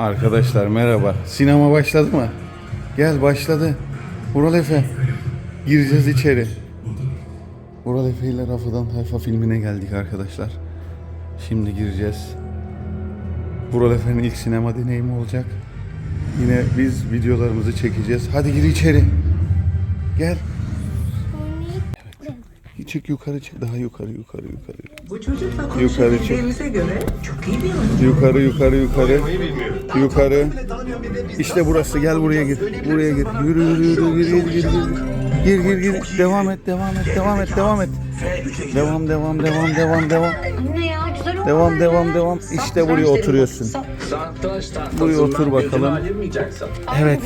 Arkadaşlar merhaba. Sinema başladı mı? Gel başladı. Vural Efe. Gireceğiz içeri. Vural Efe ile Rafadan Tayfa filmine geldik arkadaşlar. Şimdi gireceğiz. Vural Efe'nin ilk sinema deneyimi olacak. Yine biz videolarımızı çekeceğiz. Hadi gir içeri. Gel. Çık yukarı çık. Daha yukarı yukarı yukarı. Bu çocukla Yukarı çık. konuşabildiğimize göre çok iyi bir oyuncu. Yukarı yukarı yukarı. Yukarı. İşte burası. Gel buraya gir. Buraya gir. Yürü yürü yürü gir gir gir gir. Gir gir gir. Devam et devam et devam et devam et. Devam devam devam devam devam. Anne ya güzel. Devam devam devam. İşte buraya oturuyorsun. Buraya otur bakalım. Evet.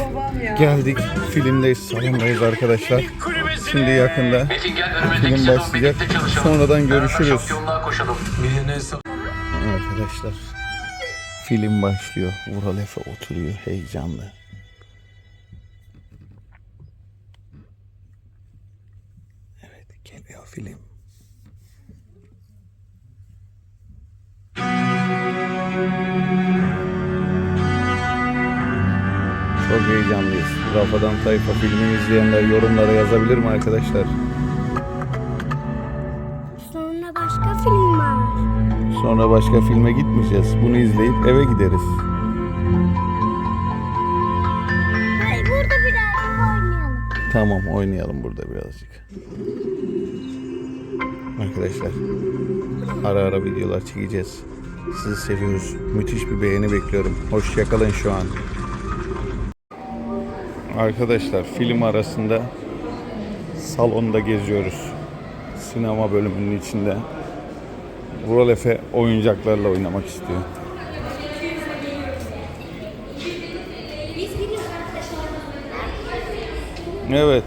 Geldik. Filmdeyiz. Salondayız arkadaşlar. Şimdi yakında film başlayacak. Sonradan görüşürüz. Arkadaşlar film başlıyor. Vural Efe oturuyor heyecanlı. Evet geliyor film. Çok heyecanlıyız. Rafadan Tayfa filmini izleyenler yorumlara yazabilir mi arkadaşlar? Sonra başka film var. Sonra başka filme gitmeyeceğiz. Bunu izleyip eve gideriz. Hayır burada birazcık oynayalım. Tamam oynayalım burada birazcık. Arkadaşlar ara ara videolar çekeceğiz. Sizi seviyoruz. Müthiş bir beğeni bekliyorum. Hoşçakalın şu an. Arkadaşlar film arasında salonda geziyoruz. Sinema bölümünün içinde. Vural Efe oyuncaklarla oynamak istiyor. Evet.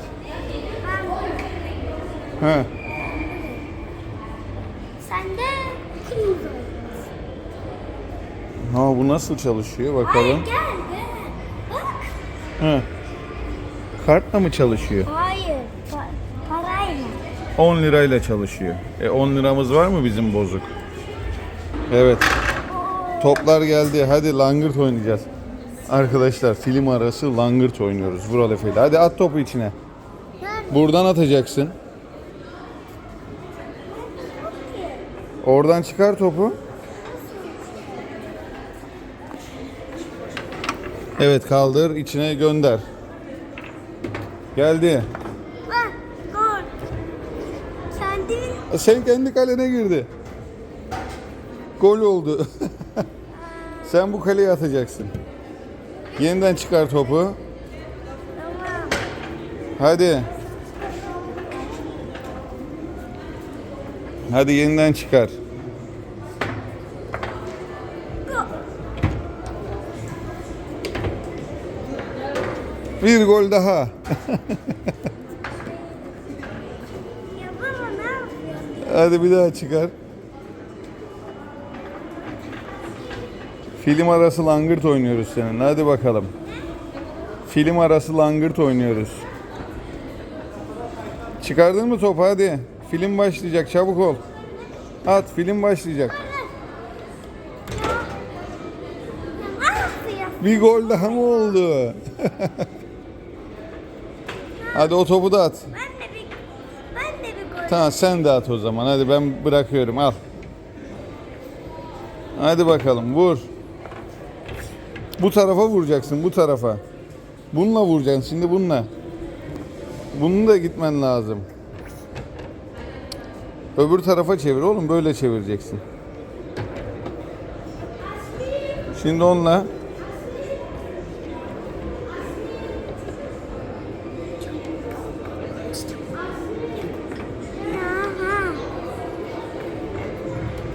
Ha. Sen de kırmızı. Ha bu nasıl çalışıyor Hayır bakalım. gel gel. Bak. Ha. Kartla mı çalışıyor? Hayır. Pa- parayla. 10 lirayla çalışıyor. E 10 liramız var mı bizim bozuk? Evet. Toplar geldi. Hadi langırt oynayacağız. Arkadaşlar film arası langırt oynuyoruz. Vural Efe'yle. Hadi at topu içine. Buradan atacaksın. Oradan çıkar topu. Evet kaldır içine gönder. Geldi. Bak gol. Sen değil. Sen kendi kalene girdi. Gol oldu. Sen bu kaleye atacaksın. Yeniden çıkar topu. Tamam. Hadi. Hadi yeniden çıkar. Bir gol daha. Hadi bir daha çıkar. Film arası langırt oynuyoruz senin. Hadi bakalım. Film arası langırt oynuyoruz. Çıkardın mı topu hadi. Film başlayacak çabuk ol. At film başlayacak. Bir gol daha mı oldu? hadi o topu da at. Ben de bir ben de bir gol. Tamam sen de at o zaman. Hadi ben bırakıyorum al. Hadi bakalım vur. Bu tarafa vuracaksın bu tarafa. Bununla vuracaksın şimdi bununla. Bunun da gitmen lazım. Öbür tarafa çevir oğlum böyle çevireceksin. Şimdi onunla. Aha. Çevir. Çevirelim. Çık. Çık baba. Pı, pı, pı. Top nerede?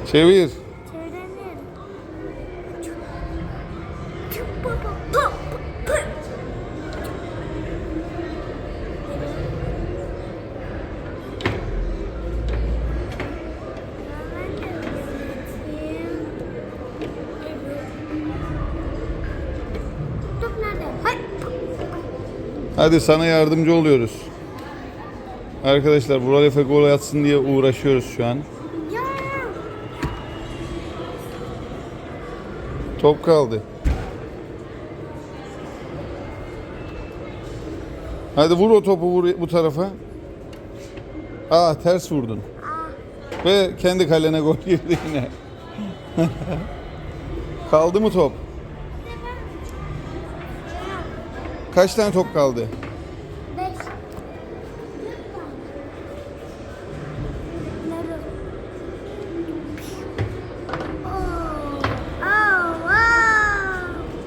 Hay. Hadi sana yardımcı oluyoruz. Arkadaşlar Vural Efe gol atsın diye uğraşıyoruz şu an. Top kaldı. Hadi vur o topu vur bu tarafa. Aa ters vurdun. Ve kendi kalene gol girdi yine. kaldı mı top? Kaç tane top kaldı?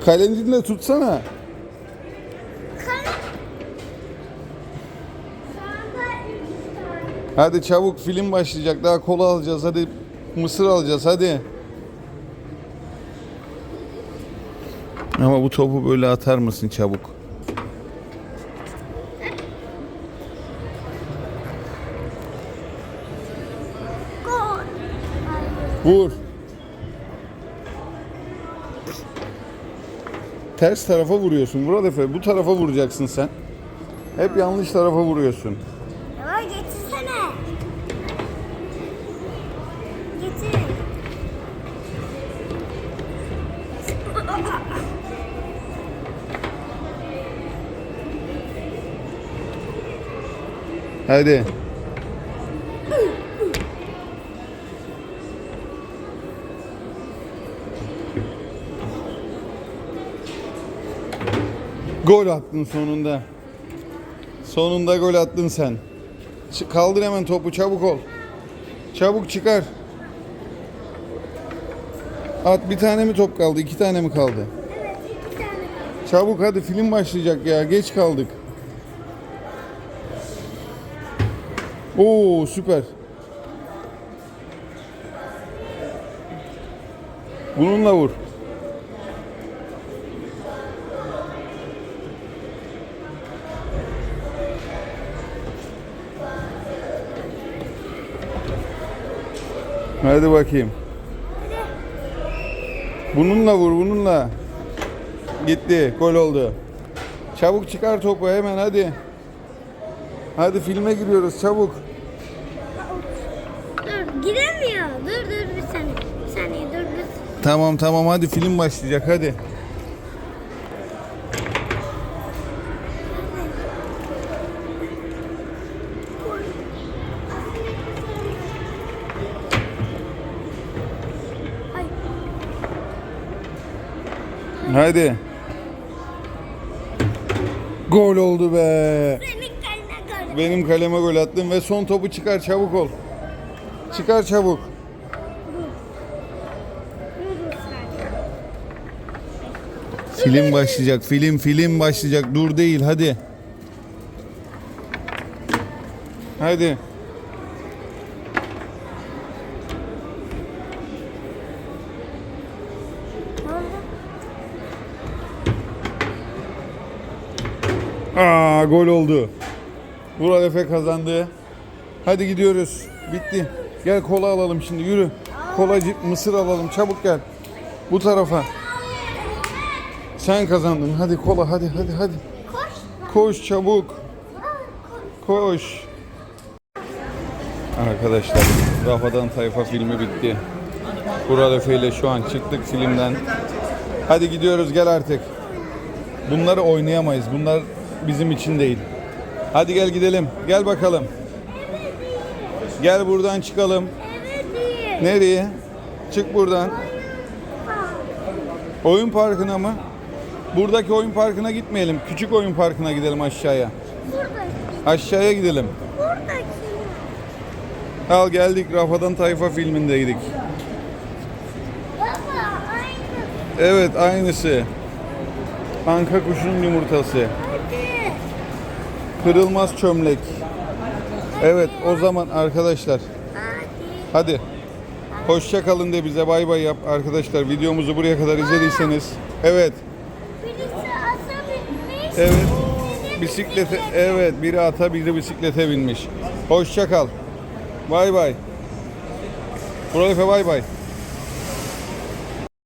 Wow. Kalencinle tutsana. Hadi çabuk film başlayacak. Daha kola alacağız. Hadi mısır alacağız. Hadi. Ama bu topu böyle atar mısın çabuk? Vur. Ters tarafa vuruyorsun. Murat Efe bu tarafa vuracaksın sen. Hep yanlış tarafa vuruyorsun. Ya getirsene. Getir. Hadi. Gol attın sonunda. Sonunda gol attın sen. Ç- Kaldır hemen topu çabuk ol. Çabuk çıkar. At bir tane mi top kaldı? iki tane mi kaldı? Çabuk hadi film başlayacak ya. Geç kaldık. Oo süper. Bununla vur. Hadi bakayım. Bununla vur, bununla. Gitti, gol oldu. Çabuk çıkar topu hemen hadi. Hadi filme giriyoruz çabuk. Dur, giremiyor. Dur dur bir saniye. Bir saniye dur bir. Tamam tamam hadi film başlayacak hadi. Hadi. Gol oldu be. Benim kaleme gol attın ve son topu çıkar çabuk ol. Çıkar çabuk. Film başlayacak. Film film başlayacak. Dur değil hadi. Hadi. Aa gol oldu. Vural Efe kazandı. Hadi gidiyoruz. Bitti. Gel kola alalım şimdi yürü. Kolacı mısır alalım çabuk gel. Bu tarafa. Sen kazandın. Hadi kola hadi hadi hadi. Koş. Çabuk. Koş. Arkadaşlar Rafadan Tayfa filmi bitti. Vural Efe ile şu an çıktık filmden. Hadi gidiyoruz gel artık. Bunları oynayamayız. Bunlar bizim için değil. Hadi gel gidelim. Gel bakalım. Gel buradan çıkalım. Nereye? Çık buradan. Oyun parkına mı? Buradaki oyun parkına gitmeyelim. Küçük oyun parkına gidelim aşağıya. Aşağıya gidelim. Buradaki. Al geldik Rafadan Tayfa filmindeydik. Evet aynısı. Anka kuşunun yumurtası. Kırılmaz çömlek. Evet o zaman arkadaşlar Hadi. Hoşça kalın de bize bay bay yap arkadaşlar. Videomuzu buraya kadar izlediyseniz. Evet. Evet. Bisiklete evet biri ata biri bisiklete binmiş. Hoşça kal. Bay bay. Murat Efe bay bay.